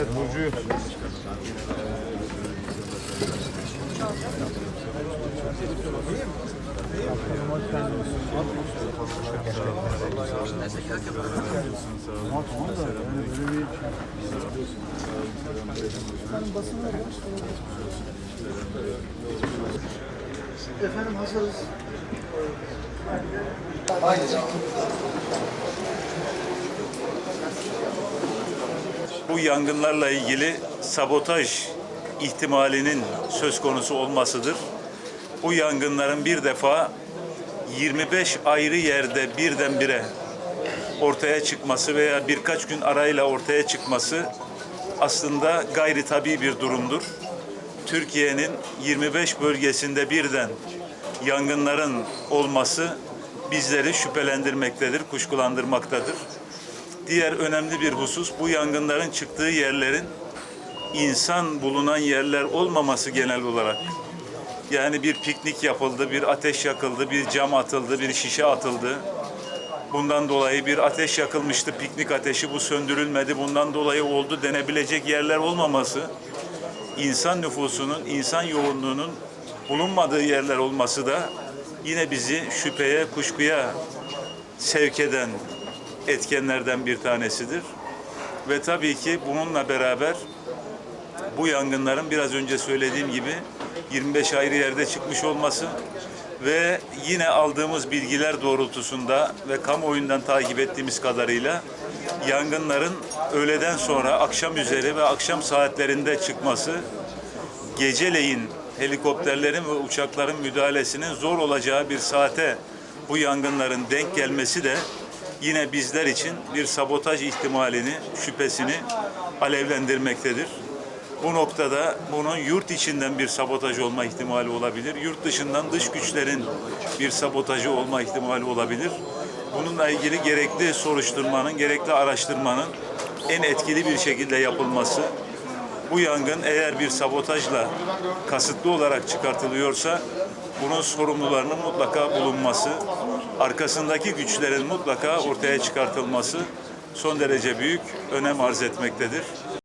Evet. Ama tamam da yani böyle bir Efendim hazırız. Bu yangınlarla ilgili sabotaj ihtimalinin söz konusu olmasıdır. Bu yangınların bir defa 25 ayrı yerde birdenbire ortaya çıkması veya birkaç gün arayla ortaya çıkması aslında gayri tabii bir durumdur. Türkiye'nin 25 bölgesinde birden yangınların olması bizleri şüphelendirmektedir, kuşkulandırmaktadır. Diğer önemli bir husus bu yangınların çıktığı yerlerin insan bulunan yerler olmaması genel olarak. Yani bir piknik yapıldı, bir ateş yakıldı, bir cam atıldı, bir şişe atıldı. Bundan dolayı bir ateş yakılmıştı, piknik ateşi bu söndürülmedi. Bundan dolayı oldu denebilecek yerler olmaması, insan nüfusunun, insan yoğunluğunun bulunmadığı yerler olması da yine bizi şüpheye, kuşkuya sevk eden etkenlerden bir tanesidir. Ve tabii ki bununla beraber bu yangınların biraz önce söylediğim gibi 25 ayrı yerde çıkmış olması ve yine aldığımız bilgiler doğrultusunda ve kamuoyundan takip ettiğimiz kadarıyla yangınların öğleden sonra akşam üzeri ve akşam saatlerinde çıkması geceleyin helikopterlerin ve uçakların müdahalesinin zor olacağı bir saate bu yangınların denk gelmesi de yine bizler için bir sabotaj ihtimalini, şüphesini alevlendirmektedir. Bu noktada bunun yurt içinden bir sabotaj olma ihtimali olabilir. Yurt dışından dış güçlerin bir sabotajı olma ihtimali olabilir. Bununla ilgili gerekli soruşturmanın, gerekli araştırmanın en etkili bir şekilde yapılması, bu yangın eğer bir sabotajla kasıtlı olarak çıkartılıyorsa bunun sorumlularının mutlaka bulunması, arkasındaki güçlerin mutlaka ortaya çıkartılması son derece büyük önem arz etmektedir.